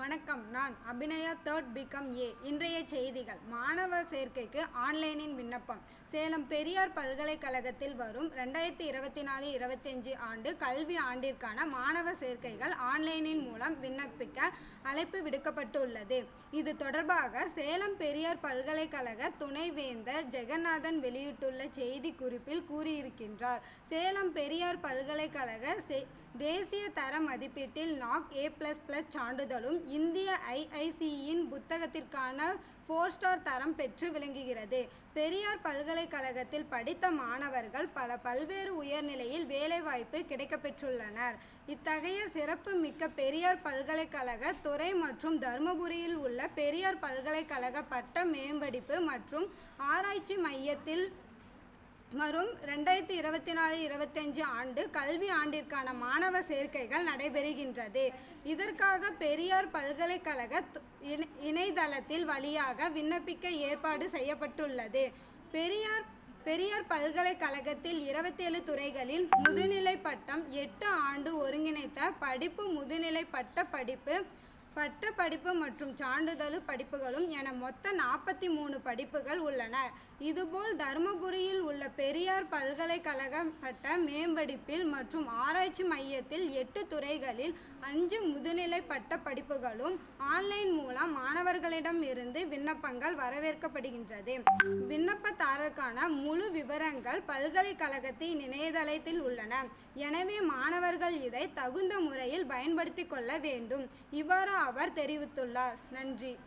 வணக்கம். நான் Abhinaya third become a இன்றைய செய்திகள். மாணவர் சேர்க்கைக்கு ஆன்லைனின் விண்ணப்பம். சேலம் பெரியார் பல்கலைக்கழகத்தில் வரும் ரெண்டாயிரத்தி இருபத்தி நாலு இருபத்தஞ்சு ஆண்டு கல்வி ஆண்டிற்கான மாணவர் சேர்க்கைகள் ஆன்லைனின் மூலம் விண்ணப்பிக்க அழைப்பு விடுக்கப்பட்டுள்ளது. இது தொடர்பாக சேலம் பெரியார் பல்கலைக்கழக துணைவேந்தர் ஜெகநாதன் வெளியிட்டுள்ள செய்தி குறிப்பில் கூறியிருக்கின்றார். சேலம் பெரியார் பல்கலைக்கழக செ- தேசிய தர மதிப்பீட்டில் நாக் ஏ ப்ளஸ் ப்ளஸ் சான்றிதழும் இந்திய ஐஐசியின் புத்தகத்திற்கான ஃபோர் ஸ்டார் தரம் பெற்று விளங்குகிறது. பெரியார் பல்கலைக்கழகத்தில் படித்த மாணவர்கள் பல பல்வேறு உயர்நிலையில் வேலைவாய்ப்பு கிடைக்கப்பெற்றுள்ளனர். இத்தகைய சிறப்பு மிக்க பெரியார் பல்கலைக்கழக துறை மற்றும் தருமபுரியில் உள்ள பெரியார் பல்கலைக்கழக பட்ட மேம்படிப்பு மற்றும் ஆராய்ச்சி மையத்தில் வரும் ரெண்டாயிரத்தி இருபத்தி நாலு இருபத்தஞ்சு ஆண்டு கல்வி ஆண்டிற்கான மாணவர் சேர்க்கைகள் நடைபெறுகின்றது. இதற்காக பெரியார் பல்கலைக்கழக இணை- இணையதளத்தில் வழியாக விண்ணப்பிக்க ஏற்பாடு செய்யப்பட்டுள்ளது. பெரியார் பெரியார் பல்கலைக்கழகத்தில் இருபத்தேழு துறைகளில் முதுநிலை பட்டம் எட்டு ஆண்டு ஒருங்கிணைத்த படிப்பு முதுநிலை பட்ட படிப்பு பட்ட படிப்பு மற்றும் சான்றிதழ் படிப்புகளும் என மொத்த நாற்பத்தி மூணு படிப்புகள் உள்ளன. இதுபோல் தருமபுரியில் உள்ள பெரியார் பல்கலைக்கழக பட்ட மேம்படிப்பில் மற்றும் ஆராய்ச்சி மையத்தில் எட்டு துறைகளில் அஞ்சு முதுநிலை பட்ட படிப்புகளும் ஆன்லைன் மூலம் மாணவர்களிடம் இருந்து விண்ணப்பங்கள் வரவேற்கப்படுகின்றது. விண்ணப்பதாரருக்கான முழு விவரங்கள் பல்கலைக்கழகத்தின் இணையதளத்தில் உள்ளன. எனவே மாணவர்கள் இதை தகுந்த முறையில் பயன்படுத்திக் கொள்ள வேண்டும். இவ்வாறு அவர் தெரிவித்துள்ளார். நன்றி.